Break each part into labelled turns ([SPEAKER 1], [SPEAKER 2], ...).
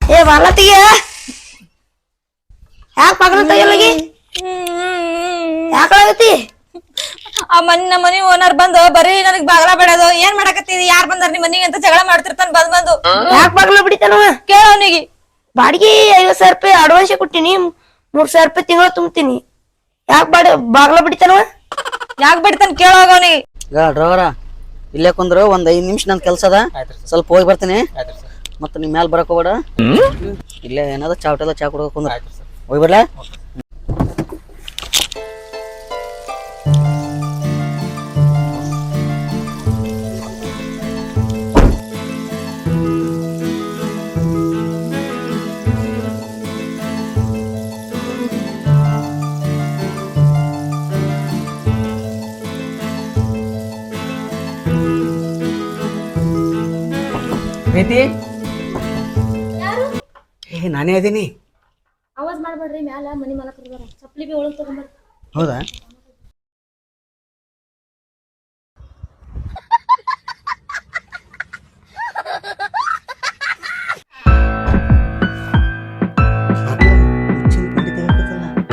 [SPEAKER 1] ಏ ಬಾಲತಿಗೆ ಯಾಕೆ ಪಗಲ ತೆಗಿಯೋಗಿ ಯಾಕಲಾಗತಿ
[SPEAKER 2] ಆ ಮನಿ ನಮ್ಮ ಮನಿ ಓನರ್ ಬಂದು ಬರೀ ನನಗ್ ಬಾಗಲ ಬಿಡೋದು ಏನ್ ಮಾಡಕತ್ತೀರಿ? ಯಾರ್ ಬಂದಾರ ನಿಮ್ ಮನಿಗೆ ಅಂತ ಜಗಳ ಮಾಡ್ತಿರ್ತಾನ ಬಂದ್ ಬಂದು.
[SPEAKER 1] ಯಾಕೆ ಪಗಲ ಬಿಡಿತಾನ
[SPEAKER 2] ಕೇಳ ಅವನಿಗೆ.
[SPEAKER 1] ಬಾಡಿಗೆ ಐವತ್ ಸಾವಿರ ರೂಪಾಯಿ ಅಡ್ವಾನ್ಸ್ ಕೊಟ್ಟಿನಿ ಮೂರ್ ಸಾವಿರ ರೂಪಾಯಿ ತಿಂಗಳ ತುಂಬ್ತೀನಿ. ಯಾಕೆ ಬಾಡ ಬಾಗ್ಲ ಬಿಡಿತಾನವ
[SPEAKER 2] ಯಾಕ್ ಬಿಡ್ತಾನ
[SPEAKER 3] ಈಗ ಡ್ರೈವರ ಇಲ್ಲೇ ಕುಂದ್ರು ಒಂದ್ ಐದ್ ನಿಮಿಷ ನನ್ ಕೆಲ್ಸ ಅದ. ಸ್ವಲ್ಪ ಹೋಗಿ ಬರ್ತೀನಿ. ಮತ್ತೆ ನಿಮ್ ಮ್ಯಾಲ ಬರಕ್ ಹೋಗ್ಬೇಡ. ಇಲ್ಲೇ ಏನದ ಚಾ ಹೋಟೆಲ್ ಚಾ ಕುಡ್ಕೊ ಕುಂದ್ರ. ಹೋಗಿ ಬರ್ಲಾ?
[SPEAKER 4] ಏ ನಾನೇ ಅದೀನಿ.
[SPEAKER 5] ಅವಾಜ್ ಮಾಡ್ಬೇಡ್ರಿ ಮ್ಯಾಲ ಮನಿ ಮಾಲಕ್ ಬರ್ತಾರ ಚಪ್ಲಿ ಬಿ ಒಳಗೆ ತಗೊಂಬರ್ರಿ
[SPEAKER 4] ಹೌದಾ?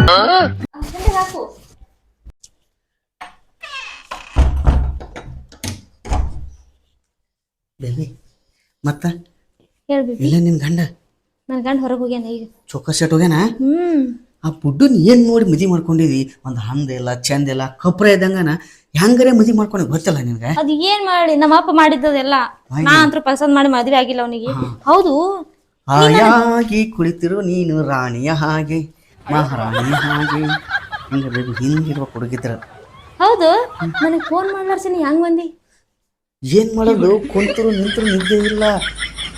[SPEAKER 5] ಹಾಕು
[SPEAKER 4] ಬೇಬಿ ಮತ್ತ?
[SPEAKER 5] ಹೇಳ್ಬಿಡಿ
[SPEAKER 4] ಇಲ್ಲ ನಿನ್ ಗಂಡ?
[SPEAKER 5] ನನ್ ಗಂಡ ಹೊರಗೆ ಹೋಗ್ಯಾನ ಈಗ.
[SPEAKER 4] ಚೊಕ್ಕ ಸೆಟ್ ಹೋಗ್ಯಾನ?
[SPEAKER 5] ಹ್ಮ್.
[SPEAKER 4] ಆ ಪುಡ್ಡನ್ ಏನ್ ನೋಡಿ ಮದಿ ಮಾಡ್ಕೊಂಡಿದಿ? ಒಂದ್ ಹಂದ ಇಲ್ಲ ಚಂದ ಇಲ್ಲ ಕಪ್ರ ಇದ್ದಂಗನ ಹೆಂಗರೆ ಮದಿ ಮಾಡ್ಕೊಂಡ ಗೊತ್ತಲ್ಲ ನಿನ್ಗೆ?
[SPEAKER 5] ಅದ್ ಏನ್ ಮಾಡಿ? ನಮ್ಮ ಅಪ್ಪ ಮಾಡಿದ್ದದೆಲ್ಲ. ನಾ ಅಂತ ಪಸಂದ್ ಮಾಡಿ ಮದ್ವೆ ಆಗಿಲ್ಲ ಅವನಿಗೆ. ಹೌದು.
[SPEAKER 4] ಆಯಾಗಿ ಕುಳಿತಿರು ನೀನು ರಾಣಿಯ ಹಾಗೆ ಮಹಾರಾಣಿಯ ಹಾಗೆ. ಹಿಂಗಿರುವ ಹುಡುಗಿದ್ರ
[SPEAKER 5] ಹೌದು. ನನಗೆ ಫೋನ್ ಮಾಡ್ಲಾರ್ಸಿನಿ ಹೆಂಗ್ ಬಂದಿ?
[SPEAKER 4] ಏನ್ ಮಾಡೋದು? ಕುಂತರು ನಿಂತರು ನಿದ್ದೆ ಇಲ್ಲ.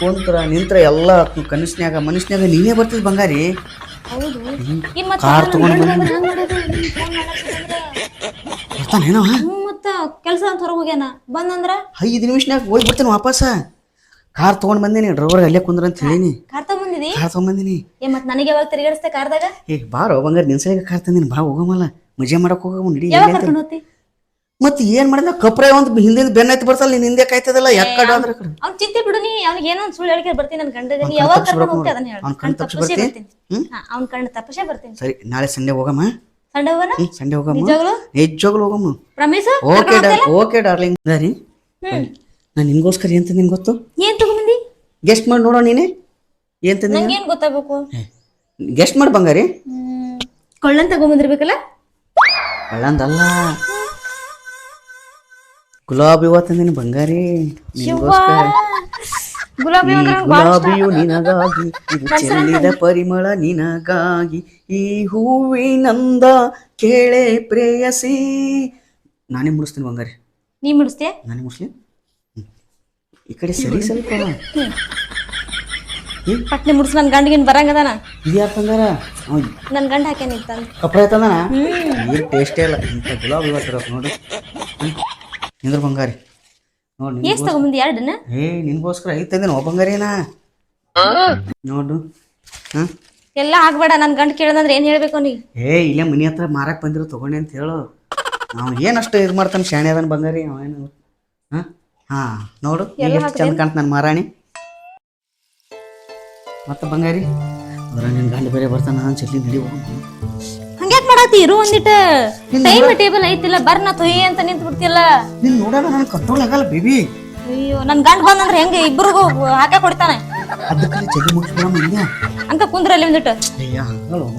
[SPEAKER 4] ಕುಂತ್ರ ನಿಂತ್ರ ಎಲ್ಲ ಕನಸ್ನ್ಯಾಗ ಮನುಷ್ಯನ್ಯಾಗ ನೀನೇ ಬರ್ತಿದ್ ಬಂಗಾರಿ.
[SPEAKER 5] ಹೌದು. ಮತ್ತ
[SPEAKER 4] ಕಾರ್ ತಗೊಂಡ್ ಬಂದ
[SPEAKER 5] ಮತ್ತ ಕೆಲ್ಸ ಅಂತ ಹೊರಗೆ ಹೋಗ್ಯಾನ. ಬಂದಂದ್ರ?
[SPEAKER 4] ಐದು ನಿಮಿಷನ್ಯಾಗ ಹೋಗಿ ಬರ್ತಾನೆ ವಾಪಸ್. ಕಾರ್ ತಗೊಂಡ್ ಬಂದೇನಿ ಡ್ರೈವರ್ ಅಲ್ಲೇ ಕುಂದ್ರ ಅಂತ ಹೇಳಿನಿ.
[SPEAKER 5] ಕಾರ್ ತಗೊಂಬಂದಿದಿ?
[SPEAKER 4] ಕಾರ್ ತಗೊಂಬಂದಿನಿ.
[SPEAKER 5] ಏ ಮತ್ ನನಗೆ ಯಾವಾಗ ತಿರುಗಾಡಿಸ್ತೆ ಕಾರ್ದಾಗ?
[SPEAKER 4] ಏ ಬಾರೋ ಬಂಗಾರ ನಿನ್ಸಲಿಗೆ ಕಾರ್ ತಂದಿನಿ ಬಾ ಹೋಗಮಲ್ಲ ಮಜಾ ಮಾಡಕ್ ಹೋಗಿ ನಡಿ
[SPEAKER 5] ಯಾವಾಗ ಕರ್ಕೊಂಡು ಹೋಗ್ತಿ?
[SPEAKER 4] ಮತ್ತೆ ಏನ್ ಮಾಡಿದ ಕಪ್ರೆ ಒಂದು ಹಿಂದಿನ ಬೆನ್ನೈತಿ ಬರ್ತಲ್ಲ ನೀನ್ ಹಿಂದೆ ಕಾಯ್ತದಲ್ಲ ಎಕ್ಕಡ ಅಂದ್ರೆ ಕಡೆ
[SPEAKER 5] ಅವ್ನ್ ಚಿಂತೆ ಬಿಡು ನೀ ಅವ್ನಿಗೆ ಏನೋ ಒಂದ್ ಸುಳ್ಳು ಹೇಳಿಕೆ ಬರ್ತೀನಿ ನನ್ ಗಂಡ ನೀ ಯಾವಾಗ ಕರ್ಕೊಂಡು ಹೋಗ್ತಿ ಅದನ್ನ ಹೇಳು.
[SPEAKER 4] ಅವ್ನ ಕಣ್ಣು
[SPEAKER 5] ತಪ್ಪಸೇ
[SPEAKER 4] ಬರ್ತಿ?
[SPEAKER 5] ಬರ್ತೀನಿ
[SPEAKER 4] ಹ್ಮ್?
[SPEAKER 5] ಕಣ್ಣು ತಪ್ಪಿಸೇ ಬರ್ತೀನಿ.
[SPEAKER 4] ಸರಿ ನಾಳೆ ಸಂಡೆ ಹೋಗಮ್ಮ?
[SPEAKER 5] ಸಂಡೆ ಹೋಗೋಣ
[SPEAKER 4] ಸಂಡೆ ಹೋಗಮ್ಮ?
[SPEAKER 5] ನಿಜವಾಗ್ಲೂ?
[SPEAKER 4] ನಿಜವಾಗ್ಲು ಹೋಗಮ್ಮ.
[SPEAKER 5] Pramesha
[SPEAKER 4] okay okay darling. ಸರಿ ನಾನು ನಿನ್ಗೋಸ್ಕರ ಏನ್ ತಂದಿನಿ ಗೊತ್ತು?
[SPEAKER 5] ಏನ್ ತಗೊಂಬಂದಿ?
[SPEAKER 4] ಗೆಸ್ಟ್ ಮಾಡಿ ನೋಡೋ ನೀನೆ. ಏನ್ ತಂದಿನಿ?
[SPEAKER 5] ನಂಗೇನ್ ಗೊತ್ತಾಗಬೇಕು?
[SPEAKER 4] ಗೆಸ್ಟ್ ಮಾಡಿ ಬಂಗಾರಿ.
[SPEAKER 5] ಕೊಳ್ಳನ್ ತಗೊಂಬಂದಿರ್ಬೇಕಲ್ಲ?
[SPEAKER 4] ಅಲ್ಲಂದಲ್ಲ ಗುಲಾಬಿ ಹೂವ ತಂದಿನಿ ಬಂಗಾರಿ. ನಿನ್ಗೋಸ್ಕರ.
[SPEAKER 5] ಗುಲಾಬಿ
[SPEAKER 4] ಈ ಗುಲಾಬಿಯು ನಿನಗಾಗಿ ಇದು ಚೆಲ್ಲಿದ ಪರಿಮಳ ನಿನಗಾಗಿ ಈ ಹೂವಿನಂದ ಕೇಳೆ ಪ್ರೇಯಸಿ. ನಾನೇ ಮುಡಿಸ್ತೀನಿ ಬಂಗಾರಿ.
[SPEAKER 5] ನೀ ಮುಡಿಸ್ತೀಯ?
[SPEAKER 4] ನಾನೇ ಮುಡಿಸ್ಲಿ. ಈ ಕಡೆ ಸರಿ ಸ್ವಲ್ಪ.
[SPEAKER 5] ಪಟ್ನೆ ಮುಡಿಸ್ ನನ್ ಗಂಡಗಿನ್ ಬರಂಗದಾನ.
[SPEAKER 4] ಇದು ಯಾಕೆ ತಂದಾರ
[SPEAKER 5] ನನ್ ಗಂಡ ಹಾಕ್ಯಾನ ಇತ್ತಂದ
[SPEAKER 4] ಕಪ್ಪಳ ತಂದಾನ? ಏನು ಟೇಸ್ಟೇ ಇಲ್ಲ. ಇಂಥ ಗುಲಾಬಿ ಹೂವ ತರೋಕ್ ನೋಡು. ನಿಂದ್ರ ಬಂಗಾರಿ. ನೋಡಿ
[SPEAKER 5] ಎಷ್ಟ್ ತಗೊಂಬಂದಿ? ಎರಡನ್ನ?
[SPEAKER 4] ಏ ನಿನ್ಗೋಸ್ಕರ ಐತೆ ಒಬ್ಬ ಬಂಗಾರಿನಾ ನೋಡು. ಹಾಂ?
[SPEAKER 5] ಎಲ್ಲ ಆಗ್ಬೇಡ ನನ್ ಗಂಡ ಕೇಳದಂದ್ರೆ ಏನ್ ಹೇಳ್ಬೇಕು ನೀ
[SPEAKER 4] ಏ ಇಲ್ಲೇ ಮನಿ ಹತ್ರ ಮಾರಕ್ ಬಂದಿರೋ ತಗೊಂಡೆ ಅಂತ ಹೇಳು. ನಾವು ಏನಷ್ಟು ಇದು ಮಾಡ್ತಾನೆ ಶಾಣೆ ಅದನ್ ಬಂಗಾರಿ ಅವ ಏನು ಹಾ? ಹಾಂ ನೋಡು ಎಲ್ಲ ಎಷ್ಟು ಚಂದ ಕಾಣ್ತ ನನ್ನ ಮಾರಾಣಿ ಮತ್ತೆ ಬಂಗಾರಿ ಅದ್ರ ನಿನ್ನ ಗಂಡ ಬೇರೆ ಬರ್ತಾನ ನಾನು ಚಟ್ಲಿ ನಡಿ ಹೋಗು.
[SPEAKER 5] ಹಂಗ್ಯಾಕ್ ಮಾಡಾತಿ ಇರು ಒಂದಿಟ. ಟೈಮ್ ಟೇಬಲ್ ಐತಿಲ್ಲ ಬರ್ ನಾ ತೊಯ್ಯ ಅಂತ ನಿಂತ ಬಿಡ್ತಿಲ್ಲ
[SPEAKER 4] ನಿನ್ನ ನೋಡೋಣ ನನ್ ಕಂಟ್ರೋಲ್ ಆಗಲ್ಲ ಬೇಬಿ.
[SPEAKER 5] ಅಯ್ಯೋ ನನ್ ಗಂಡ ಬಂದಂದ್ರೆ ಹೆಂಗೆ? ಇಬ್ಬರಿಗೂ ಹಾಕ ಕೊಡ್ತಾನೆ.
[SPEAKER 4] ಅದಕ್ಕೆ ಜಲ್ದಿ ಮುಗಿಸ್ಬಿಡಮ್ಮ ಇಲ್ಲ
[SPEAKER 5] ಅಂತ ಕುಂದ್ರ ಅಲ್ಲಿ
[SPEAKER 4] ಒಂದಿಟ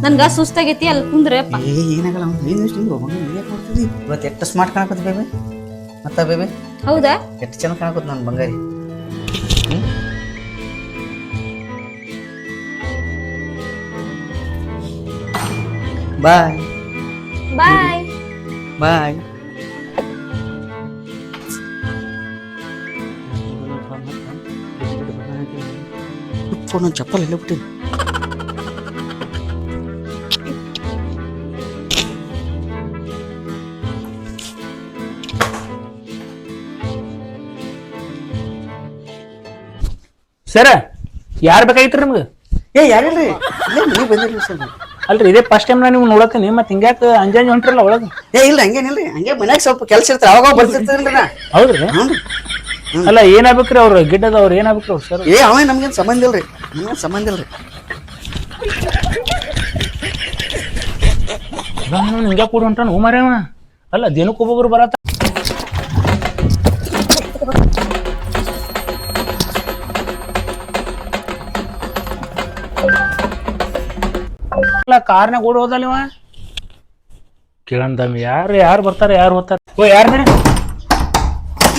[SPEAKER 5] ನನ್ಗ ಸುಸ್ತಾಗೈತಿ ಅಲ್ಲಿ ಕುಂದ್ರಪ್ಪ
[SPEAKER 4] ಏ ಏನಾಗಲ್ಲ ಅವ್ನು. ಏನು ಇಷ್ಟು ನಿಂದ್ರು ಬಂಗ ನೀನೇ ಕೊಡ್ತಿದ್ದಿ ಇವತ್ತು ಎಷ್ಟು ಸ್ಮಾರ್ಟ್ ಕಾಣಕತ್ತ ಬೇಬಿ? ಮತ್ತ ಬೇಬಿ?
[SPEAKER 5] ಹೌದಾ?
[SPEAKER 4] ಎಷ್ಟು ಚೆನ್ನಾಗಿ ಕಾಣಕತ್ತ ನನ್ನ ಬಂಗಾರಿ? ಬಾಯ್.
[SPEAKER 5] ಬಾಯ್
[SPEAKER 4] ಬಾಯ್ ನನ್ನ ಚಪ್ಪಲ್ ಎಲ್ಲ ಬಿಟ್ಟಿನಿ
[SPEAKER 6] ಸರ ಯಾರು ಬೇಕಾಗಿತ್ರಿ ನಿಮ್ಗೆ
[SPEAKER 4] ಏ ಯಾರಿಲ್ರಿ ಇಲ್ಲೇ ಮನೆ ಬಂದಿರ್ಲಿ ಸರ್
[SPEAKER 6] ಅಲ್ರಿ ಇದೇ ಫಸ್ಟ್ ಟೈಮ್ ನಾ ನೀವು ನೋಡತ್ತೀನಿ ಮತ್ತೆ ಹಿಂಗ್ಯಾಕ ಅಂಜಾಂಜ್ ಹೊಂಟ್ರಲ್ಲ ಒಳಗೆ?
[SPEAKER 4] ಏ ಇಲ್ಲ ಹಂಗೇನಿಲ್ರಿ ಹಂಗೆ ಮನ್ಯಾಗ ಸ್ವಲ್ಪ ಕೆಲಸ ಇರ್ತಾರೆ ಅವಾಗ ಬರ್ತಿರ್ತಾರಲ್ರಿ ನಾ.
[SPEAKER 6] ಹೌದ್ರಿ?
[SPEAKER 4] ಹ್ಞೂ
[SPEAKER 6] ಅಲ್ಲ ಏನಾಗ್ಬೇಕ್ರಿ ಅವ್ರು? ಗಿಡ್ಡದ ಅವ್ರು ಏನಾಗ್ಬೇಕ್ರಿ ಅವ್ರು ಸರ್?
[SPEAKER 4] ಏ ಅವ ನಮ್ಗೇನು ಸಂಬಂಧ ಇಲ್ರಿ ನಮ್ಗೇನು ಸಂಬಂಧ ಇಲ್ರಿ.
[SPEAKER 6] ಹಿಂಗ್ಯಾಕ ಕೂಡ ಹೊಂಟಾನ? ಹೂ ಮಾರ್ಯಾವ ಅಲ್ಲ ದಿನಕ್ಕೆ ಒಬ್ಬೊಬ್ರು ಬರತ್ತ ಕಾರ್ನಾಗ ಓಡ್ ಹೋದಲ್ಲ ಇವ? ಕೇಳಂದಮ್ ಯಾರು ಯಾರು ಬರ್ತಾರೆ ಯಾರು ಹೋಗ್ತಾರೆ? ಓ ಯಾರು ಬೇರೆ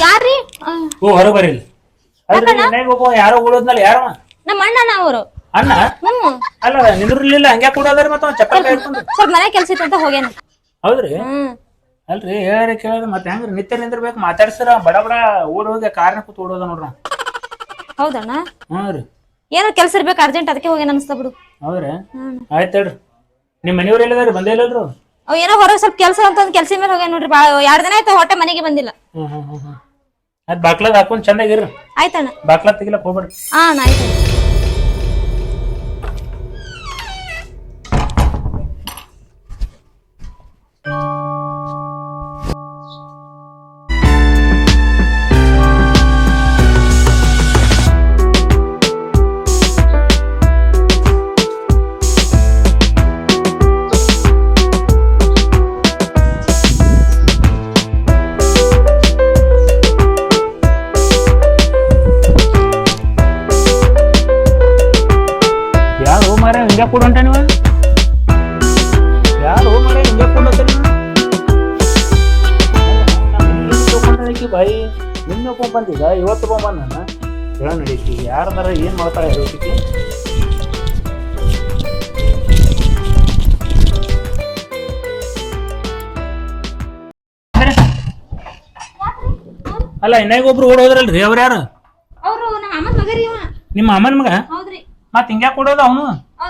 [SPEAKER 7] ಯಾರ್ರಿ?
[SPEAKER 6] ಓ ಹೊರಗೆ ಬರೀ ಅಲ್ರಿ ಮನ್ಯಾಗ ಒಬ್ಬ ಯಾರೋ ಓಡೋದ್ನಲ್ಲ ಯಾರವ
[SPEAKER 7] ನಮ್ಮ ಅಣ್ಣನ ಅವರು.
[SPEAKER 6] ಅಣ್ಣ?
[SPEAKER 7] ಹ್ಮ್.
[SPEAKER 6] ಅಲ್ಲ ನಿಂದ್ರಲಿಲ್ಲ ಹಂಗ್ಯಾ ಕೂಡೋದ್ರಿ ಮತ್ತ ಚಪ್ಪಲ್ ಹಿಡ್ಕೊಂಡು.
[SPEAKER 7] ಸ್ವಲ್ಪ ಮನೆ ಕೆಲ್ಸ ಇತ್ತು ಅಂತ ಹೋಗ್ಯಾನ.
[SPEAKER 6] ಹೌದ್ರಿ?
[SPEAKER 7] ಹ್ಮ್.
[SPEAKER 6] ಅಲ್ರಿ ಹೇಳ್ರಿ ಕೇಳೋದು ಮತ್ತೆ ಹೆಂಗ್ರಿ ನಿತ್ಯ ನಿಂದಿರ್ಬೇಕು ಮಾತಾಡ್ಸಿರ ಬಡ ಬಡ ಓಡ್ ಹೋಗಿ ಕಾರ್ನ ಕೂತ್ ಓಡೋದ ನೋಡ್ರ.
[SPEAKER 7] ಹೌದಣ್ಣ?
[SPEAKER 6] ಹ್ಞೂ ರೀ.
[SPEAKER 7] ಏನೋ ಕೆಲ್ಸ ಇರ್ಬೇಕು ಅರ್ಜೆಂಟ್ ಅದಕ್ಕೆ ಹೋಗ್ಯಾನ ಅನ್ಸ್ತಾ ಬಿಡು.
[SPEAKER 6] ಹೌದ್ರಿ? ಆಯ್ತು ಹೇಳ್ರಿ. ನಿಮ್ಮ ಮನೆಯವ್ರು ಎಲ್ಲಿದಾರಿ ಬಂದೇ ಇಲ್ಲ
[SPEAKER 7] ಅವ್ ಏನೋ ಹೊರಗೆ ಸ್ವಲ್ಪ ಕೆಲಸ ಅಂತ ಕೆಲ್ಸ ಮೇಲೆ ಹೋಗ್ಯಾನ ನೋಡ್ರಿ ಬಾ ಎರಡ್ ದಿನ ಆಯ್ತು ಹೊಟ್ಟೆ ಮನೆಗೆ ಬಂದಿಲ್ಲ.
[SPEAKER 6] ಹ್ಮ್ ಹ್ಮ್ ಹ್ಮ್ ಹ್ಮ್. ಅದ್ ಬಾಕ್ಲದ ಹಾಕೊಂಡ್ ಚೆನ್ನಾಗಿರ್ರಿ
[SPEAKER 7] ಆಯ್ತಣ್ಣ.
[SPEAKER 6] ಬಾಕ್ಲ ತೆಗಿಲಕ್ ಹೋಗ್ಬೇಡ್ರಿ.
[SPEAKER 7] ಹಾ ಅಣ್ಣ ಆಯ್ತು
[SPEAKER 6] ಹೊಂಟ ನೀವು ಯಾರು ಮಾರ ಹಿಂಗ್ಯಾ ಕೂಡ ಬಾಯಿ. ನಿನ್ನೆ ಬಂದಿದ್ದ ಇವತ್ತು ಒಬ್ಬ ಬಂದ ನಾನು ಹೇಳ ನಡೀತಿ ಯಾರದಾರ ಏನ್ ಮಾಡ್ತಾಳೆ ಹೇಳೋಟಿಕೆ ಅಲ್ಲ ಇನ್ನೇಗ ಒಬ್ರು ಓಡ್ ಹೋದ್ರಲ್ರಿ ಅವ್ರ ಯಾರು?
[SPEAKER 7] ಅವರು ನಮ್ಮ ಅಮ್ಮನ ಮಗ
[SPEAKER 6] ನಿಮ್ಮ ಅಮ್ಮನ ಮಗ?
[SPEAKER 7] ಹೌದ್ರಿ.
[SPEAKER 6] ಮತ್ತೆ ಹಿಂಗ್ಯಾಕ್ ಕೊಡೋದು ಅವನು?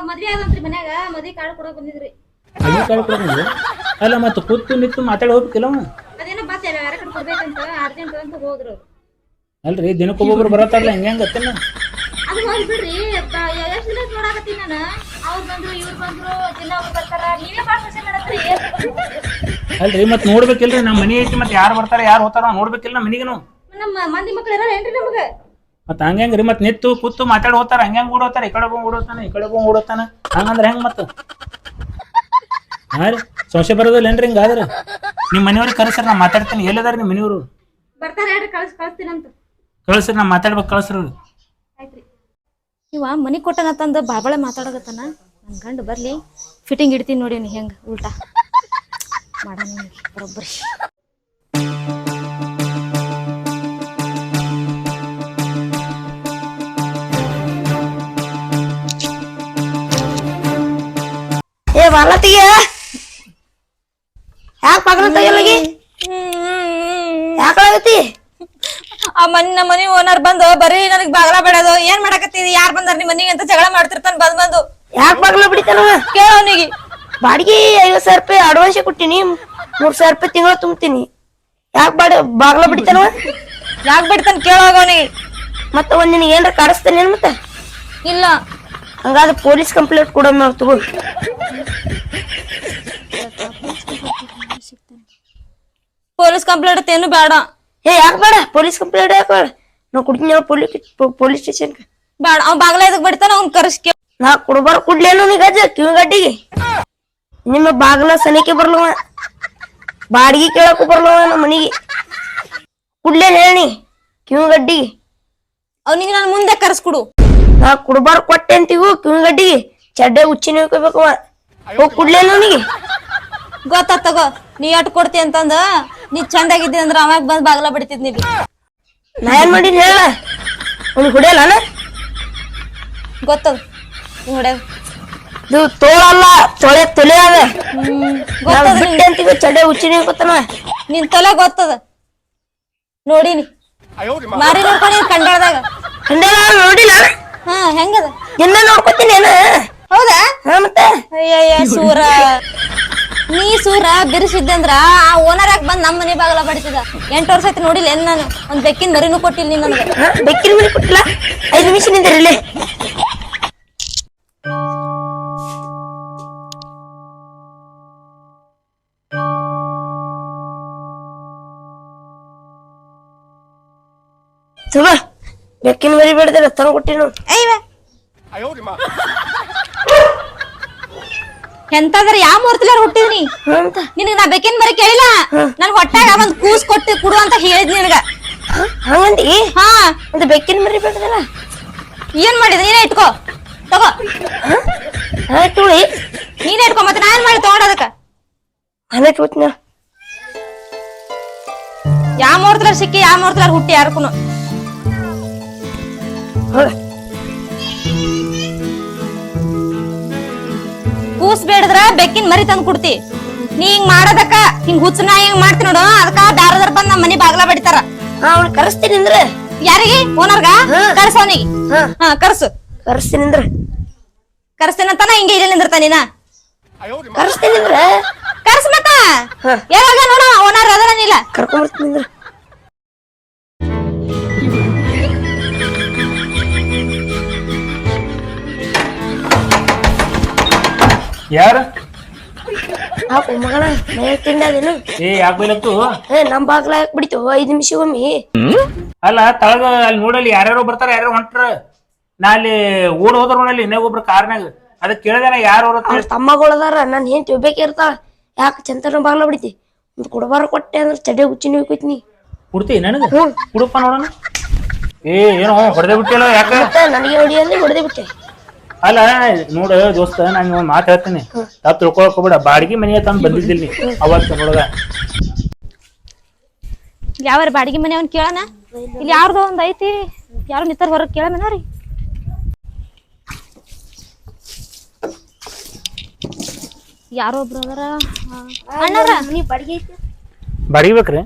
[SPEAKER 7] ಮದ್ವೆ ಆಗಂತ್ರಿ ಮನ್ಯಾಗ ಮದ್ವೆ ಕಾರ್ಡ್ ಕೊಡಕ್ ಬಂದಿದ್ರಿ.
[SPEAKER 6] ಕಳ್ಕೊಂಡು ಅಲ್ಲ ಮತ್ತೆ ಕೂತು ನಿಂತು ಮಾತಾಡಿ ಹೋಗ್ಬೇಕಿಲ್ಲ ಅವ?
[SPEAKER 7] ಅದೇನೋ ಬಸ್ ಯಾರ ಕಡೆ ಕೊಡ್ಬೇಕಂತ ಅರ್ಜೆಂಟ್ ಅಂತ ಹೋದ್ರು. ಅವ್ರು.
[SPEAKER 6] ಅಲ್ರಿ ದಿನಕ್ಕೊಬ್ಬೊಬ್ರು ಬರತ್ತಾರಲ್ಲ ಹೆಂಗ ಗೊತ್ತಿಲ್ಲ
[SPEAKER 7] ಅದು ಹೋಗಿ ಬಿಡ್ರಿ ಎಷ್ಟು ದಿನ ನೋಡಾಕತ್ತೀನಿ ನಾನು. ಅವ್ರು ಬಂದ್ರು ಇವ್ರು ಬಂದ್ರು ದಿನ ಅವ್ರು ಬರ್ತಾರ. ನೀವೇ ಬಾಳ ಖುಷಿ ಮಾಡತ್ರಿ
[SPEAKER 6] ಅಲ್ರಿ ಮತ್ತೆ ನೋಡ್ಬೇಕಿಲ್ರಿ ನಮ್ಮ ಮನೆ ಐತಿ ಮತ್ತೆ ಯಾರು ಬರ್ತಾರ ಯಾರು ಹೋಗ್ತಾರ ನೋಡ್ಬೇಕಿಲ್ಲ ನಮ್ಮ ಮನಿಗನು
[SPEAKER 7] ನಮ್ಮ ಮಂದಿ ಮಕ್ಳು ಇರಲ್ಲ ಏನ್ರಿ ನಮಗ?
[SPEAKER 6] ಮತ್ ಹಂಗ್ರಿ? ಮತ್ ನಿತ್ತು ಕೂತು ಮಾತಾಡಿ ಹೋಗ್ತಾರ ಹೆಂಗ್ ಓಡೋತಾರ ಈ ಕಡೆ ಬಂದ್ ಓಡೋತಾನ ಈ ಕಡೆ ಬಂದ್ ಓಡೋತಾನ ಹಂಗಂದ್ರೆ ಹೆಂಗ್ ಮತ್ತ? ಹಾ ರೀ ಸಂಶಯ ಬರೋದಿಲ್ಲ ಏನ್ರಿ ಹಿಂಗಾದ್ರೆ ನಿಮ್ ಮನೆಯವ್ರಿಗೆ ಕರೆಸ್ರಿ ನಾ ಮಾತಾಡ್ತೀನಿ. ಎಲ್ಲದಾರ ನಿಮ್ ಮನೆಯವರು?
[SPEAKER 7] ಬರ್ತಾರ ಹೇಳ್ರಿ ಕಳ್ಸಿ ಕಳಿಸ್ತೀನಂತ
[SPEAKER 6] ಕಳ್ಸ್ರಿ ನಾ ಮಾತಾಡ್ಬೇಕು ಕಳ್ಸ್ರಿ
[SPEAKER 7] ಇವ ಮನಿ ತಂದ ಬಾಬಳೆ ಮಾತಾಡಕತ್ತಾನ. ನನ್ ಗಂಡ ಬರ್ಲಿ ಫಿಟ್ಟಿಂಗ್ ಇಡ್ತೀನಿ ನೋಡಿ ನೀ ಹೆಂಗ ಉಲ್ಟಾ. ಮಾಡೋಣ ಬರೋಬ್ಬರಿ.
[SPEAKER 1] ಏ ಬಾಲತಿಯ ಯಾಕೆ ಪಗಲ ತೆಗಿಯಲಾಗಿ ಯಾಕಾಗತಿ
[SPEAKER 5] ಆ ಮನಿ ನಮ್ಮ ಮನಿ ಓನರ್ ಬಂದು ಬರೀ ನನಗ್ ಬಾಗಲ ಬೇಡದು ಏನ್ ಮಾಡಕತ್ತೀರಿ? ಯಾರ್ ಬಂದಾರ ನಿಮ್ ಮನಿಗೆ ಅಂತ ಜಗಳ ಮಾಡ್ತಿರ್ತಾನ ಬಂದ್ ಬಂದು.
[SPEAKER 1] ಯಾಕೆ ಬಾಗ್ಲ ಬಿಡಿತಾನ
[SPEAKER 5] ಕೇಳ ಅವನಿಗೆ.
[SPEAKER 1] ಬಾಡಿಗೆ ಐವತ್ ಸಾವಿರ ರೂಪಾಯಿ ಅಡ್ವಾನ್ಸ್ ಕೊಟ್ಟಿನಿ ಮೂರ್ ಸಾವಿರ ರೂಪಾಯಿ ತಿಂಗಳ ತುಂಬ್ತೀನಿ. ಯಾಕೆ ಬಾಡ ಬಾಗ್ಲ ಬಿಡಿತಾನ
[SPEAKER 5] ಯಾಕೆ ಬಿಡ್ತಾನ ಕೇಳೋಗ ಅವನಿಗೆ.
[SPEAKER 1] ಮತ್ತೆ ಒಂದ್ ನಿನಗೆ ಏನ್ರ ಕಾಡಿಸ್ತಾನೆ ಮತ್ತೆ?
[SPEAKER 5] ಇಲ್ಲ.
[SPEAKER 1] ಹಂಗಾದ್ರೆ ಪೊಲೀಸ್ ಕಂಪ್ಲೇಂಟ್ ಕೂಡ ನಾವು ತಗೋ.
[SPEAKER 5] ಪೊಲೀಸ್ ಕಂಪ್ಲೇಂಟ್ ಏನು ಬೇಡ.
[SPEAKER 1] ಏ ಯಾಕೆ ಬೇಡ? ಪೊಲೀಸ್ ಕಂಪ್ಲೇಂಟ್ ಯಾಕೆ ಬೇಡ? ನಾವು ಕುಡ್ತೀನಿ ಪೊಲೀಸ್ ಪೊಲೀಸ್ ಸ್ಟೇಷನ್
[SPEAKER 5] ಬೇಡ ಅವ್ ಬಾಗ್ಲ ಎದಕ್ ಬಿಡ್ತಾನ ಅವ್ನ್ ಕರ್ಸ್ಕೆ
[SPEAKER 1] ನಾ ಕುಡ್ಬಾರ ಕುಡ್ಲೇನು ನೀ ಗಜ್ಜ ಕಿವಿ ಗಡ್ಡಿಗೆ ನಿಮ್ಮ ಬಾಗ್ಲ ಸನಿಕೆ ಬರ್ಲವ ಬಾಡಿಗೆ ಕೇಳಕ್ಕೂ ಬರ್ಲವ ನಮ್ಮ ಮನಿಗೆ. ಕುಡ್ಲೇನು ಹೇಳಿ ಕಿವಿಗಡ್ಡಿಗೆ.
[SPEAKER 5] ಅವ್ನಿಗೆ ನಾನು ಮುಂದೆ ಕರ್ಸ್ಕೊಡು
[SPEAKER 1] ನಾ ಕುಡ್ಬಾರ್ ಕೊಟ್ಟೆ ಅಂತೀವು ಕಿವಿಗಡ್ಡಿಗೆ ಚಡ್ಡೆ ಉಚ್ಚಿ ಹೋಗ್ಬೇಕವ ಹೋಗ್ ಕುಡ್ಲೇ ಅವನಿಗೆ?
[SPEAKER 5] ಗೊತ್ತ ತಗೋ. ನೀ ಎಟ್ ಕೊಡ್ತಿ ಅಂತಂದ ನೀ ಚಂದಾಗಿದ್ದಿ ಅಂದ್ರ ಅವಾಗ ಬಂದ್ ಬಾಗ್ಲ ಬಿಡ್ತಿದ್ನಿ ಇಲ್ಲಿ.
[SPEAKER 1] ನಾ ಏನ್ ಮಾಡಿದ್ ಹೇಳ? ಅವ್ನಿಗೆ ಹೊಡೆಯಲ್ಲ
[SPEAKER 5] ಗೊತ್ತದ ಹೊಡ್ಯಾಗ
[SPEAKER 1] ಇದು ತೋಳಲ್ಲ ತೊಳೆ ತೊಲೆ ಅದ.
[SPEAKER 5] ಹ್ಮ್
[SPEAKER 1] ನಾವ್
[SPEAKER 5] ಗೊತ್ತದ
[SPEAKER 1] ಬಿಟ್ಟೆ ಅಂತೀವಿ ಚಡ್ಡೆ ಉಚ್ಚಿನ ಹೋಗ್ತಾನ
[SPEAKER 5] ನಿನ್ ತಲೆ ಗೊತ್ತದ. ನೋಡಿನಿ. ಮಾರಿ ನೋಡ್ಕೊಂಡು ಕಂಡಾಡ್ದಾಗ
[SPEAKER 1] ಕಂಡ ನೋಡಿಲ್ಲ
[SPEAKER 5] ಹಾ ಹೆಂಗದ?
[SPEAKER 1] ದಿನ ನೋಡ್ಕೊತೀನಿ
[SPEAKER 5] ಹೌದಾ?
[SPEAKER 1] ಹಾ ಮತ್ತೆ?
[SPEAKER 5] ಅಯ್ಯಯ್ಯ ಸೂರ. ನೀ ಸೂರ ಬಿರಿಸಿದ್ದಂದ್ರ ಆ ಓನರ್ ಆಗಿ ಬಂದ್ ನಮ್ಮ ಮನೆ ಬಾಗಲ ಬಡಿಸಿದ? ಎಂಟು ವರ್ಷ ಆಯ್ತು ನೋಡಿಲ್ಲ ನಾನು? ಒಂದ್ ಬೆಕ್ಕಿನ ಮರಿನೂ ಕೊಟ್ಟಿಲ್ಲ ನೀನ್ ನನಗೆ.
[SPEAKER 1] ಬೆಕ್ಕಿನ ಮರಿ ಕೊಟ್ಟಿಲ್ಲ. ಐದು ನಿಮಿಷ ನಿಂದಿರಲಿ ತಗೋ. ಬೆಕ್ಕಿನ ಮರಿ ಬೇಡದಿಲ್ಲ ತಂದು ಕೊಟ್ಟಿ ನೋಡು
[SPEAKER 5] ಎಂತಾದ್ರ ಯಾವ ಮೂರ್ತಿಲಾರ ಹುಟ್ಟಿದ್ನಿ
[SPEAKER 1] ಅಂತ
[SPEAKER 5] ನಿನಗ್ ನಾ ಬೇಕೇನ್ ಬರೀ ಕೇಳಿಲ್ಲ? ನನ್ ಹೊಟ್ಟಾಗ ಒಂದ್ ಕೂಸ್ ಕೊಟ್ಟು ಕುಡು ಅಂತ ಹೇಳಿದ್ನಿ ನಿನಗ.
[SPEAKER 1] ಹಂಗಂದಿ?
[SPEAKER 5] ಹಾ.
[SPEAKER 1] ಅಂತ ಬೆಕ್ಕಿನ ಮರಿ ಬೇಡದಿಲ್ಲ
[SPEAKER 5] ಏನ್ ಮಾಡಿದ? ನೀನೇ ಇಟ್ಕೋ. ತಗೋ.
[SPEAKER 1] ತುಳಿ
[SPEAKER 5] ನೀನೇ ಇಟ್ಕೋ ಮತ್ತೆ ನಾ ಏನ್ ಮಾಡಿ ತಗೊಂಡದಕ್ಕ
[SPEAKER 1] ನಾನೇ ತಗೋತೀನಿ
[SPEAKER 5] ಯಾವ ಮೂರ್ತಿಲಾರ ಸಿಕ್ಕಿ ಯಾವ ಮೂರ್ತಿಲಾರ ಹುಟ್ಟಿ
[SPEAKER 1] ಯಾರಕ್ಕೂ
[SPEAKER 5] ಕೂಸ್ ಬೇಡದ್ರ ಬೆಕ್ಕಿನ ಮರಿ ತಂದ್ ಕೊಡ್ತಿ. ನೀ ಹಿಂಗ್ ಮಾಡೋದಕ್ಕ ಹಿಂಗ್ ಹುಚ್ಚನ ಹಿಂಗ್ ಮಾಡ್ತಿ ನೋಡು ಅದಕ್ಕ ದಾರದ್ರ ಬಂದ್ ನಮ್ಮ ಮನಿ ಬಾಗ್ಲ ಬಡಿತಾರ.
[SPEAKER 1] ಅವ್ನ ಕರೆಸ್ತೀನಿ ಅಂದ್ರೆ?
[SPEAKER 5] ಯಾರಿಗೆ? ಓನರ್ಗ? ಕರ್ಸ ಅವನಿಗೆ.
[SPEAKER 1] ಹಾ.
[SPEAKER 5] ಕರ್ಸು.
[SPEAKER 1] ಕರೆಸ್ತೀನಿ ಅಂದ್ರೆ?
[SPEAKER 5] ಕರ್ಸ್ತೇನಂತಾನ ಹಿಂಗೆ ಇಲ್ಲಿ ನಿಂದಿರ್ತಾನ ನೀನ.
[SPEAKER 1] ಕರೆಸ್ತೀನಿ ಅಂದ್ರೆ?
[SPEAKER 5] ಕರ್ಸ್ ಮತ್ತ. ಯಾವಾಗ ನೋಡ ಓನರ್ ಅದನ
[SPEAKER 1] ನೀಲ. ಕರ್ಕೊಂಡ್ಬರ್ತೀನಿ ಅಂದ್ರೆ?
[SPEAKER 6] ಯಾರು?
[SPEAKER 1] ಮಗನ ಮನೆ
[SPEAKER 6] ಏ ಯಾಕೆ ಬೈಲತ್ತು?
[SPEAKER 1] ಏ ನಮ್ ಬಾಗ್ಲ ಯಾಕೆ ಬಿಡಿತು ಐದು ನಿಮಿಷಗೊಮ್ಮೆ.
[SPEAKER 6] ಅಲ್ಲ ತಳಗ ಅಲ್ಲಿ ನೋಡಲ್ಲಿ ಯಾರ್ಯಾರೋ ಬರ್ತಾರ ಯಾರು ಹೊಂಟ್ರ. ನಾ ಅಲ್ಲಿ ಓಡ್ ಹೋದ್ರ ನೋಡಲ್ಲಿ ಇನ್ನೇ ಒಬ್ರು ಕಾರ್ನಾಗ. ಅದಕ್ಕೆ ಕೇಳದೇನ ಯಾರು ಅವ್ರ
[SPEAKER 1] ಅವ್ರ ತಮ್ಮಗಳದಾರ ನಾನು ಏನ್ ಇರ್ತಾಳ ಯಾಕೆ ಚಂತನ ಬಾಗ್ಲ ಬಿಡಿತಿ? ಒಂದು ಕುಡಬಾರ ಕೊಟ್ಟೆ ಅಂದ್ರೆ ಚಡ್ಡೆ ಗುಚ್ಚಿನ ಕೂತಿನಿ
[SPEAKER 6] ಕೊಡ್ತಿ ನನಗೆ? ಕುಡಪ್ಪ ನೋಡೋಣ? ಏ ಏನೋ ಹೊಡೆದೇ ಬಿಟ್ಟಿಲ್ಲ ಯಾಕೆ?
[SPEAKER 1] ನನಗೆ ಹೊಡಿಯಲ್ಲಿ ಹೊಡೆದೇ ಬಿಟ್ಟೆ.
[SPEAKER 6] ಅಲ್ಲ ನೋಡು ದೋಸ್ತ ನಾನು ಒಂದು ಮಾತು ಹೇಳ್ತೀನಿ. ತಪ್ಪು ತಿಳ್ಕೊಳಕ್ ಹೋಗ್ಬೇಡ. ಬಾಡಿಗೆ ಮನೆಗೆ ತಂದು ಬಂದಿದ್ದಿಲ್ಲ ಅವತ್ತು ಹುಡುಗ
[SPEAKER 7] ಯಾವಾರ ಬಾಡಿಗೆ ಮನೆ ಅವ್ನು ಕೇಳಣ? ಇಲ್ಲಿ ಯಾರ್ದೋ ಒಂದ್ ಐತಿ. ಯಾರು ನಿತ್ತಾರ ಹೊರಗೆ ಕೇಳಮನ ರೀ? ಯಾರೋ ಒಬ್ರು ಅದಾರ. ಅಣ್ಣಾರ
[SPEAKER 1] ನೀ ಬಾಡಿಗೆ ಐತಿ
[SPEAKER 6] ಬಾಡಿಗೆ ಬೇಕ್ರಿ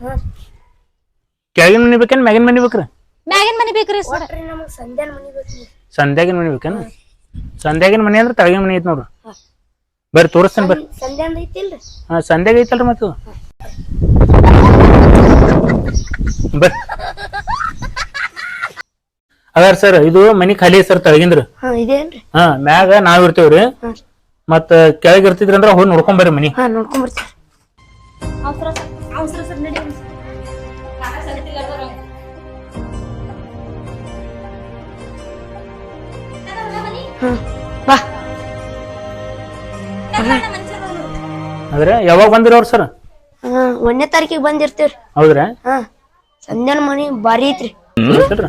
[SPEAKER 6] ಕೆಳಗಿನ ಮನೆ ಬೇಕೇನ್ ಮ್ಯಾಗಿನ ಮನೆ ಬೇಕ್ರಿ?
[SPEAKER 7] ಮ್ಯಾಗಿನ್ ಮನೆ ಬೇಕ್ರಿ
[SPEAKER 1] ನಮಗೆ ಸಂಧ್ಯಾನ ಮನೆ ಬೇಕು
[SPEAKER 6] ಸಂಧ್ಯಾಗಿನ ಮನೆ ಬೇಕೇನ? ಸಂಧ್ಯಾಗಿನ ಮನೆ ಅಂದ್ರೆ ತಳಗಿನ ಮನೆ ಐತಿ ನೋಡ್ರಿ. ಬರ್ರಿ ತೋರಿಸ್ತೇನೆ ಬರ್ರಿ.
[SPEAKER 1] ಐತಿಲ್ರಿ?
[SPEAKER 6] ಹಾ ಸಂಧ್ಯಾಗ ಐತಲ್ರಿ ಮತ್ತು ಬರ್ರಿ. ಅದಾರ ಸರ್ ಇದು ಮನಿ ಖಾಲಿ ಸರ್ ತಳಗಿಂದ್ರ.
[SPEAKER 1] ಹಾ ಇದೇನ್ರಿ?
[SPEAKER 6] ಹಾ ಮ್ಯಾಗ ನಾವ್ ಇರ್ತೇವ್ರಿ. ಮತ್ತ ಕೆಳಗಿರ್ತಿದ್ರಂದ್ರ ಇರ್ತಿದ್ರಿ ಅಂದ್ರ ಹೋಗಿ ನೋಡ್ಕೊಂಡ್ ಬರ್ರಿ ಮನಿ.
[SPEAKER 1] ಹಾ ನೋಡ್ಕೊಂಡ್ ಅವಸರ ಹ್ಮ್ ಬಾ
[SPEAKER 6] ಆದ್ರೆ ಯಾವಾಗ ಬಂದಿರೋರು ಸರ್?
[SPEAKER 1] ಹಾ ಒಂದನೇ ತಾರೀಕಿಗೆ ಬಂದಿರ್ತೀವ್ರಿ.
[SPEAKER 6] ಹೌದ್ರಾ?
[SPEAKER 1] ಹಾ ಸಂಧ್ಯಾನ ಮನಿ ಭಾರಿ ಐತ್ರಿ?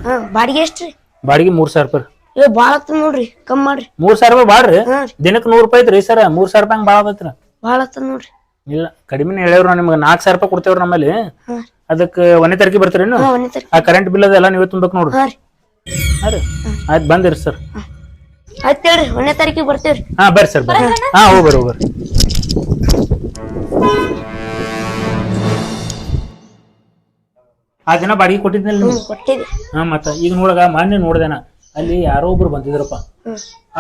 [SPEAKER 1] ಹಾ ಬಾಡಿಗೆ ಎಷ್ಟ್ರಿ?
[SPEAKER 6] ಬಾಡಿಗೆ ಮೂರ್ ಸಾವಿರ ರೂಪಾಯಿ
[SPEAKER 1] ಏ ಬಾಳ ನೋಡ್ರಿ ಕಮ್ ಮಾಡ್ರಿ.
[SPEAKER 6] ಮೂರ್ ಸಾವಿರ ರೂಪಾಯಿ ಬಾಳ್ರಿ
[SPEAKER 1] ಹಾ.
[SPEAKER 6] ದಿನಕ್ಕೆ ನೂರ್ ರೂಪಾಯಿ ಐತ್ರಿ ಸರ್. ಮೂರ್ ಸಾವಿರ ರೂಪಾಯಿ ಬಾಳ ಆಗತ್ರಿ
[SPEAKER 1] ಬಾಳ ಆಗ್ತದ ನೋಡ್ರಿ.
[SPEAKER 6] ಇಲ್ಲ ಕಡಿಮೆ ಹೇಳೇವ್ರಿ ನಿಮ್ಗೆ ನಾಲ್ಕು ಸಾವಿರ ರೂಪಾಯಿ ಕೊಡ್ತೇವ್ರಿ ನಮ್ಮಲ್ಲಿ.
[SPEAKER 1] ಹಾ.
[SPEAKER 6] ಅದಕ್ಕೆ ಒಂದನೇ ತಾರೀಕಿಗೆ ಬರ್ತೀರೇನು?
[SPEAKER 1] ಹಾ ಒಂದನೇ ತಾರೀಕು
[SPEAKER 6] ಆ ಕರೆಂಟ್ ಬಿಲ್ ಅದೆಲ್ಲ ನೀವೇ ತುಂಬಬೇಕು ನೋಡ್ರಿ.
[SPEAKER 1] ಹಾ ರೀ.
[SPEAKER 6] ಹಾ ರೀ. ಆಯ್ತು ಬಂದಿರಿ ಸರ್.
[SPEAKER 1] ಆಯ್ತು ಹೇಳ್ರಿ ಒಂದನೇ ತಾರೀಕಿಗೆ ಬರ್ತೀವ್ರಿ.
[SPEAKER 6] ಹಾ ಬರ್ರಿ ಸರ್ ಬರ್ರಿ. ಹಾ ಹೋಗ್ಬರ್ರಿ ಹೋಗ್ರಿ ಆ ಜನ ಬಾಡಿಗೆ ಕೊಟ್ಟಿದ್ನಲ್ಲ ಹಾ ಮತ್ತ ಈಗ ನೋಡಗ ಮೊನ್ನೆ ನೋಡ್ದೇನ. ಅಲ್ಲಿ ಯಾರೋ ಒಬ್ರು ಬಂದಿದ್ರಪ್ಪ.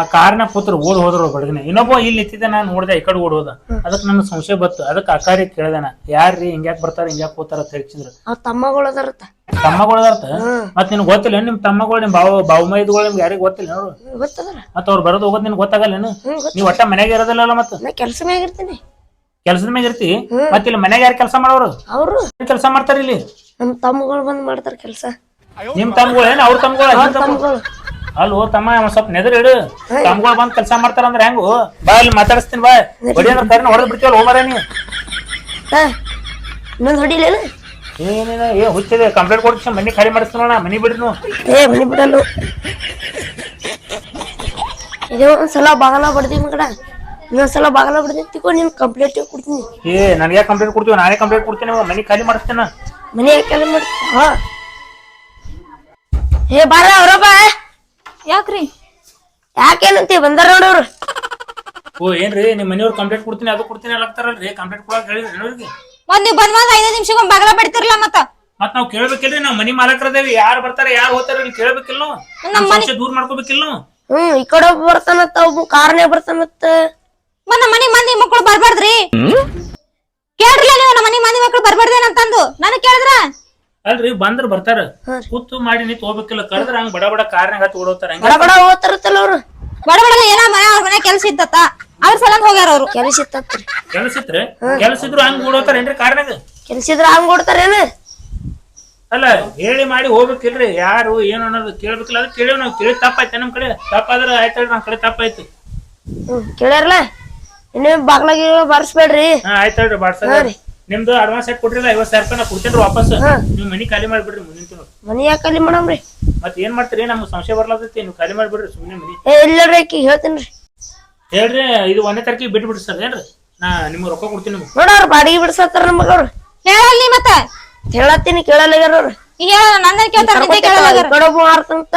[SPEAKER 6] ಆ ಕಾರ್ನ ಪುತ್ರ ಓಡ್ ಹೋದ್ರು ಬಡಗನೆ. ಇನ್ನೊಬ್ಬ ಇಲ್ಲಿ ನಿಂತಿದ್ದೆ ನಾನು ನೋಡ್ದೆ ಈ ಕಡೆ ಓಡ್ ಹೋದ. ಅದಕ್ಕೆ ನನ್ನ ಸಂಶಯ ಬತ್ತು ಅದಕ್ಕೆ ಅಕಾರಿ ಕೇಳ್ದೇನ ಯಾರ್ರಿ ಹಿಂಗ್ಯಾಕ್ ಬರ್ತಾರ ಹಿಂಗ್ಯಾಕ್ ಹೋತಾರ ಅಂತ ಹೇಳ್ತಿದ್ರು.
[SPEAKER 1] ಅವ್ರ ತಮ್ಮಗಳು ಅದಾರತ್ತ
[SPEAKER 6] ತಮ್ಮಗಳದಾರ್ತ ಮತ್ ನಿನ್ಗೆ ಗೊತ್ತಿಲ್ಲ ನಿಮ್ ತಮ್ಮಗಳು ನಿಮ್ ಬಾವು ಬಾವು ಮೈದ್ಗಳು ನಿಮ್ಗೆ ಯಾರಿಗ್ ಗೊತ್ತಿಲ್ಲ ನೋಡು.
[SPEAKER 1] ಗೊತ್ತದರ
[SPEAKER 6] ಮತ್ ಅವ್ರು ಬರೋದು ಹೋಗೋದು ನಿನ್ಗೆ ಗೊತ್ತಾಗಲ್ಲೇನು ನೀವ್ ಒಟ್ಟ ಮನೆಗೆ ಇರೋದಿಲ್ಲಲ್ಲ ಮತ್ತ?
[SPEAKER 1] ನಾ ಕೆಲಸ ಮ್ಯಾಗ ಇರ್ತೀನಿ.
[SPEAKER 6] ಕೆಲ್ಸದ ಮ್ಯಾಗ ಇರ್ತಿ? ಮತ್ ಇಲ್ಲಿ ಮನೆಗೆ ಯಾರು ಕೆಲಸ ಮಾಡೋರು?
[SPEAKER 1] ಅವರು.
[SPEAKER 6] ಕೆಲಸ ಮಾಡ್ತಾರ ಇಲ್ಲಿ?
[SPEAKER 1] ನಮ್ಮ ತಮ್ಮಗಳು ಬಂದ್ ಮಾಡ್ತಾರ ಕೆಲಸ.
[SPEAKER 6] ನಿಮ್ ತಮ್ಮಗಳು ಏನ್ ಅವ್ರ ತಮ್ಮಗಳು?
[SPEAKER 1] ತಮ್ಮಗಳು.
[SPEAKER 6] ಅಲ್ಲೋ ತಮ್ಮ ಒಂದ್ ಸ್ವಲ್ಪ ನೆದರ್ ಇಡು. ತಮ್ಗಳು ಬಂದ್ ಕೆಲಸ ಮಾಡ್ತಾರ ಅಂದ್ರೆ ಹೆಂಗು? ಬಾ ಇಲ್ಲಿ ಮಾತಾಡಿಸ್ತೀನಿ ಬಾ. ಹೊಡಿ ಅಂದ್ರೆ ಕರ್ನ ಹೊಡೆದ್ ಬಿಡ್ತೀವಲ್ಲ ಹೋಮರ ನೀ.
[SPEAKER 1] ಹಾ ಇನ್ನೊಂದು ಹೊಡಿಲೇನು
[SPEAKER 6] ಏನೇನ ಏ ಹುಚ್ಚಿದೆ ಕಂಪ್ಲೇಂಟ್ ಕೊಡ್ತೀನಿ ಮನಿ ಖಾಲಿ ಮಾಡಿಸ್ತೀನೋಣ ಮನಿ ಬಿಡ್ನು
[SPEAKER 1] ಏ ಮನಿ ಬಿಡಲ್ಲ. ಇದೇ ಒಂದ್ಸಲ ಬಾಗಲ ಬಡ್ದಿ ಮಗಡ. ಇನ್ನೊಂದ್ಸಲ ಬಾಗಲ ಬಡ್ದಿ ತಿಕೋ ನೀನು ಕಂಪ್ಲೇಂಟ್ ಕೊಡ್ತೀನಿ.
[SPEAKER 6] ಏ ನನಗೆ ಕಂಪ್ಲೇಂಟ್ ಕೊಡ್ತೀವಿ ನಾನೇ ಕಂಪ್ಲೇಂಟ್ ಕೊಡ್ತೀನಿ ಮನಿ ಖಾಲಿ ಮಾಡಿಸ್ತೀನ
[SPEAKER 1] ಮನಿ ಖಾಲಿ ಮಾಡ್ತೀನಿ ಹಾ. ಏ ಬಾರ ಅವ್ರ ಬಾ.
[SPEAKER 7] ಯಾಕ್ರಿ?
[SPEAKER 1] ಯಾಕೇನಂತಿ ಬಂದಾರ ನೋಡವ್ರು
[SPEAKER 6] ಓ ಏನ್ರಿ ನಿಮ್ ಮನೆಯವ್ರು ಕಂಪ್ಲೇಂಟ್ ಕೊಡ್ತೀನಿ ಅದು ಕೊಡ್ತೀನಿ ಅಲ್ಲಾಗ್ತಾರಲ್ರಿ ಕಂಪ್ಲೇಂಟ್ ಕೊಡಕ್ ಹೇಳಿದ್ರಿ ಅವ್ರಿಗೆ
[SPEAKER 5] ಮತ್ ನೀವ್ ಬಂದ್ವಾಗ ಐದು ನಿಮಿಷಕ್ಕೊಮ್ಮೆ ಬಾಗ್ಲ ಬಡಿತಿರ್ಲ ಮತ್ತ?
[SPEAKER 6] ಮತ್ ನಾವ್ ಕೇಳ್ಬೇಕಿಲ್ರಿ ನಾವ್ ಮನಿ ಮಾಲಕರದೇವಿ. ಯಾರು ಬರ್ತಾರೆ ಯಾರು ಹೋಗ್ತಾರೆ ಇಲ್ಲಿ ಕೇಳ್ಬೇಕಿಲ್ಲ ನಾವು ನಮ್ ದೂರ ಮಾಡ್ಕೋಬೇಕಿಲ್ಲ ನಾವು
[SPEAKER 1] ಹ್ಮ್ ಈ ಕಡೆ ಒಬ್ಬ ಬರ್ತಾನತ್ತ ಒಬ್ಬ ಕಾರ್ನೇ ಬರ್ತಾನತ್ತ
[SPEAKER 5] ಮತ್ ನಮ್ಮ ಮನಿ ಮಂದಿ ಮಕ್ಕಳು ಬರ್ಬಾರ್ದ್ರಿ. ಕೇಳ್ರಲ್ಲ ನೀವು ನಮ್ಮ ಮನಿ ಮಂದಿ ಮಕ್ಕಳು ಬರ್ಬಾರ್ದೇನಂತಂದು. ನನಗ್ ಕೇಳಿದ್ರ?
[SPEAKER 6] ಅಲ್ರಿ ಬಂದ್ರ ಬರ್ತಾರ. ಕೂತು ಮಾಡಿ ನಿಂತ ಹೋಗ್ಬೇಕಿಲ್ಲ ಕರೆದ್ರ ಹಂಗ ಬಡ ಬಡ ಕಾರ್ನಾಗ ಹತ್ತಿ ಓಡೋತಾರ ಹಂಗ
[SPEAKER 1] ಬಡ ಬಡ ಹೋಗ್ತಾರತ್ತಲ್ಲ ಅವ್ರು.
[SPEAKER 5] ಬಡ ಬಡ ಏನ ಮನೆ ಕೆಲಸ ಮನೆ ಕೆಲ್ಸ ಇದ್ದತ್ತ ಅವ್ರ ಸಲಂದ್ ಹೋಗ್ಯಾರ ಅವ್ರು.
[SPEAKER 1] ಕೆಲಸ ಇತ್ತತ್ರಿ.
[SPEAKER 6] ಕೆಲಸ ಇತ್ರಿ? ಕೆಲಸ ಇದ್ರು ಹಂಗ ಓಡೋತಾರ ಏನ್ರಿ ಕಾರ್ನಾಗ
[SPEAKER 1] ಕೆಲ್ಸ ಇದ್ರ ಹಂಗ್ ಏನು?
[SPEAKER 6] ಅಲ್ಲ ಹೇಳಿ ಮಾಡಿ ಹೋಗ್ಬೇಕಿಲ್ರಿ ಯಾರು ಏನು ಅನ್ನೋದು ಕೇಳ್ಬೇಕಿಲ್ಲ ಅದು ಕೇಳಿ ನಾವು. ಕೇಳಿ ತಪ್ಪಾಯ್ತ ನಮ್ ಕಡೆ. ತಪ್ಪಾದ್ರೆ ಆಯ್ತಲ್ರಿ ನಮ್ ಕಡೆ ತಪ್ಪಾಯ್ತು.
[SPEAKER 1] ಹ್ಮ್ ಕೇಳ್ಯಾರಲ್ಲ? ಇನ್ನೇ ಬಾಗ್ಲಾಗಿ ಬರ್ಸ್ಬೇಡ್ರಿ.
[SPEAKER 6] ಹಾ ಆಯ್ತಲ್ರಿ ಹೇಳ್ರಿ ಬಾಡ್ಸದ ನಿಮ್ದು ಅಡ್ವಾನ್ಸ್ ಹಾಕಿ ಕೊಟ್ರಿಲ್ಲ ಐವತ್ತು ಸಾವಿರ ರೂಪಾಯಿ ನಾ ಕೊಡ್ತೇನ್ರಿ ವಾಪಸ್. ನೀವು ಮನಿ ಖಾಲಿ ಮಾಡ್ಬಿಡ್ರಿ ಮುಂದಿನ ತಿಂಗಳು.
[SPEAKER 1] ಮನಿ ಯಾಕೆ ಖಾಲಿ ಮಾಡಮ್ರಿ?
[SPEAKER 6] ಮತ್ ಏನ್ ಮಾಡ್ತೀರಿ? ನಮ್ಗೆ ಸಂಶಯ ಬರ್ಲಾತೈತಿ ನೀವು ಖಾಲಿ ಮಾಡ್ಬಿಡ್ರಿ ಸುಮ್ಮನೆ ಮನಿ.
[SPEAKER 1] ಏ ಇಲ್ಲರಿ ಆಕಿ ಹೇಳ್ತೀನಿ
[SPEAKER 6] ಹೇಳ್ರಿ ಇದು ಒಂದೇ ತಾರೀಕಿಗೆ ಬಿಟ್ಟು ಬಿಡ್ರಿ ಸರ್ ಏನ್ರಿ? ನಾ ನಿಮ್ಗೆ ರೊಕ್ಕ ಕೊಡ್ತೀನಿ ನಿಮ್ಗೆ.
[SPEAKER 1] ನೋಡವ್ರ ಬಾಡಿಗೆ ಬಿಡ್ಸತ್ತಾರ ನಮಗ ಅವ್ರು.
[SPEAKER 5] ಹೇಳಲ್ ನೀ ಮತ್ತ?
[SPEAKER 1] ಹೇಳತ್ತೀನಿ ಕೇಳಲ್ಲ ಅವ್ರು.
[SPEAKER 5] ಈಗ ಹೇಳ ನನ್ನ ಕೇಳ್ತಾರ ನಿದ್ದೆ ಕೇಳಲ್ಲ
[SPEAKER 1] ಕಡೆ ಒಬ್ಬ ಮಾರ್ತಂತ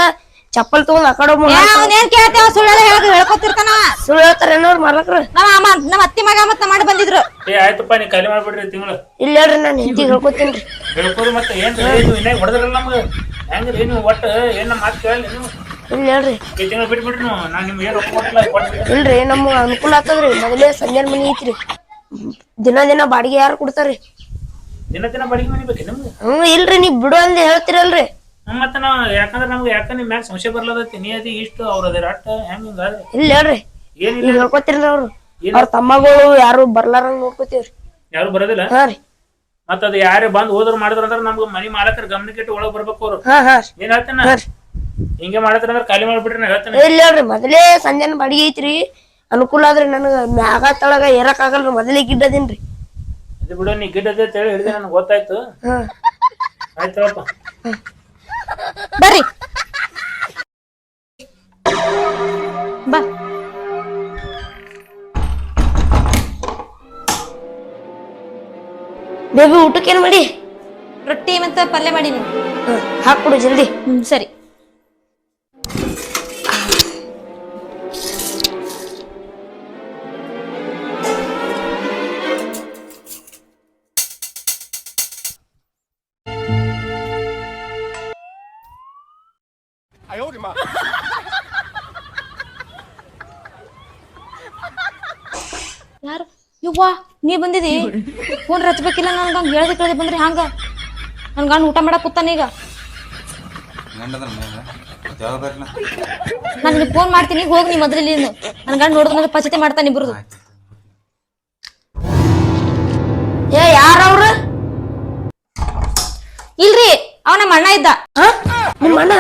[SPEAKER 1] ಚಪ್ಪಲ್ ತಗೊಂಡ್ ಆ ಕಡೆ
[SPEAKER 5] ಅವನೇನ್ ಕೇಳ್ತೇವ ಸುಳ್ಳೆಲ್ಲ ಹೇಳಕ್ ಹೇಳ್ಕೊತಿರ್ತಾನ
[SPEAKER 1] ಸುಳ್ಳು ಹೇಳ್ತಾರ ಏನೋ ಮಾಲಕ್ರ
[SPEAKER 5] ನಮ್ಮ ಅಮ್ಮ ನಮ್ಮ ಅತ್ತಿ ಮಗ ಮತ್ತೆ ಮಾಡಿ ಬಂದಿದ್ರು.
[SPEAKER 6] ಏ ಆಯ್ತಪ್ಪ ನೀ ಕಲಿ ಮಾಡ್ಬಿಡ್ರಿ ತಿಂಗಳು.
[SPEAKER 1] ಇಲ್ಲ ಹೇಳ್ರಿ ನಾನು ಹಿಂದಿ ಹೇಳ್ಕೊತೀನಿ.
[SPEAKER 6] ಹೇಳ್ಕೋರಿ ಮತ್ತೆ ಏನ್ ಇದು ಇನ್ನೇ ಹೊಡೆದ್ರಲ್ಲ ನಮ್ಗೆ? ಹೆಂಗ್ರಿ ನೀವು ಒಟ್ಟು? ಏನ ಮಾತು ಕೇಳಲ್ಲ ನೀವು?
[SPEAKER 1] ಇಲ್ಲ ಹೇಳ್ರಿ.
[SPEAKER 6] ಈ ತಿಂಗಳು ಬಿಟ್ಬಿಡ್ರಿ ನೀವು. ನಾನು ನಿಮ್ಗೆ ಏನು ರೊಕ್ಕ ಕೊಟ್ಟಿಲ್ಲ ಕೊಟ್ಬಿಡ್ರಿ
[SPEAKER 1] ಇಲ್ರಿ ನಮ್ಗ ಅನುಕೂಲ ಆಗ್ತದ್ರಿ ಮೊದಲೇ ಸಂಜೆ ಮನಿ ಐತ್ರಿ. ದಿನ ದಿನ ಬಾಡಿಗೆ ಯಾರು ಕೊಡ್ತಾರ್ರಿ?
[SPEAKER 6] ದಿನ ದಿನ ಬಾಡಿಗೆ ಮನಿ ಬೇಕು ನಿಮ್ಗೆ?
[SPEAKER 1] ಹ್ಮ್ ಇಲ್ರಿ ನೀವ್ ಬಿಡು ಅಂದ್ ಹೇಳ್ತಿರಲ್ರಿ.
[SPEAKER 6] ಮತ್ತೆ ನಾವು ಯಾಕಂದ್ರೆ ನಮ್ಗೆ ಯಾಕಂದ್ರೆ ನಿಮ್ಮ ಮ್ಯಾಗ ಸಂಶಯ ಬರ್ಲದೈತಿ ನೀ ಅದಿ ಇಷ್ಟು ಅವ್ರ ಅದೇ ಅಟ್ಟ ಹೆಂಗ್
[SPEAKER 1] ಇಲ್ಲ ಹೇಳ್ರಿ.
[SPEAKER 6] ಏನಿಲ್ಲ
[SPEAKER 1] ಈಗ ಹೇಳ್ಕೊತಿರ್ರಿ ಅವ್ರು.
[SPEAKER 6] ಇಲ್ಲ.
[SPEAKER 1] ಅವ್ರ ತಮ್ಮಗಳು ಯಾರು ಬರ್ಲಾರಂಗ್ ನೋಡ್ಕೋತೀವ್ರಿ.
[SPEAKER 6] ಯಾರು ಬರೋದಿಲ್ಲ?
[SPEAKER 1] ಹಾ ರೀ.
[SPEAKER 6] ಮತ್ತ ಅದು ಯಾರೇ ಬಂದ್ ಹೋದ್ರ ಮಾಡಿದ್ರ ಅಂದ್ರೆ ನಮ್ಗೆ ಮನಿ ಮಾಲಕರ ಗಮನಕ್ಕಿಟ್ಟು ಒಳಗ್ ಬರ್ಬೇಕು ಅವ್ರು.
[SPEAKER 1] ಹಾ ಹಾ ರೀ.
[SPEAKER 6] ಏನ್ ಹೇಳ್ತೇನ? ಹಿಂಗೆ ಮಾಡತ್ರ ಅಂದ್ರೆ ಖಾಲಿ ಮಾಡ್ಬಿಟ್ರಿ ನಾ ಹೇಳ್ತೇನೆ.
[SPEAKER 1] ಇಲ್ಲ ಹೇಳ್ರಿ ಮೊದಲೇ ಸಂಜೆನ ಬಾಡಿಗೆ ಐತ್ರಿ. ಅನುಕೂಲ ಆದ್ರಿ ನನಗ ಮ್ಯಾಗ ತಳಗ ಏರಕ್ ಆಗಲ್ರಿ ಮೊದಲೇ ಗಿಡ್ಡದೇನ್ರಿ
[SPEAKER 6] ಇದು ಬಿಡು ನೀ ಗಿಡ್ಡ ಅದೇ ಹೇಳಿ ಹೇಳಿದೆ ನನಗೆ ಗೊತ್ತಾಯ್ತು.
[SPEAKER 1] ಆಯ್ತು
[SPEAKER 6] ಆಯ್ತಪ್ಪ
[SPEAKER 5] ಬರ್ರಿ. ಬಾ.
[SPEAKER 1] ಬೇಬಿ ಊಟಕ್ಕೇನ್ ಮಾಡಿ?
[SPEAKER 5] ರೊಟ್ಟಿ ಮತ್ತೆ ಪಲ್ಯ
[SPEAKER 1] ಮಾಡಿ ಹಾಕ್ಬಿಡು ಜಲ್ದಿ.
[SPEAKER 5] ಹ್ಮ್ ಸರಿ. ಯವ್ವಾ, ನೀ ಬಂದಿದಿ? ಫೋನ್ ರಚ್ಬೇಕಿಲ್ಲ ನನ್ಗ ಹಂಗ ಹೇಳ್ದೆ ಕೇಳ್ದೆ ಬಂದ್ರಿ ಹಂಗ? ನನ್ ಗಂಡ ಊಟ ಮಾಡಕ್ ಕೂತಾನ ಈಗ. ನಾನು ಫೋನ್ ಮಾಡ್ತೀನಿ ಹೋಗಿ ನೀ ಮದ್ರಲ್ಲಿ ನನ್ ಗಂಡ ನೋಡಿದ್ರೆ ಪಚತೆ ಮಾಡ್ತಾನೆ ಇಬ್ರದು.
[SPEAKER 1] ಏ ಯಾರವ್ರ
[SPEAKER 5] ಇಲ್ರಿ ಅವ ನಮ್ಮ ಅಣ್ಣ ಇದ್ದ
[SPEAKER 1] ನಿಮ್ಮ ಅಣ್ಣ?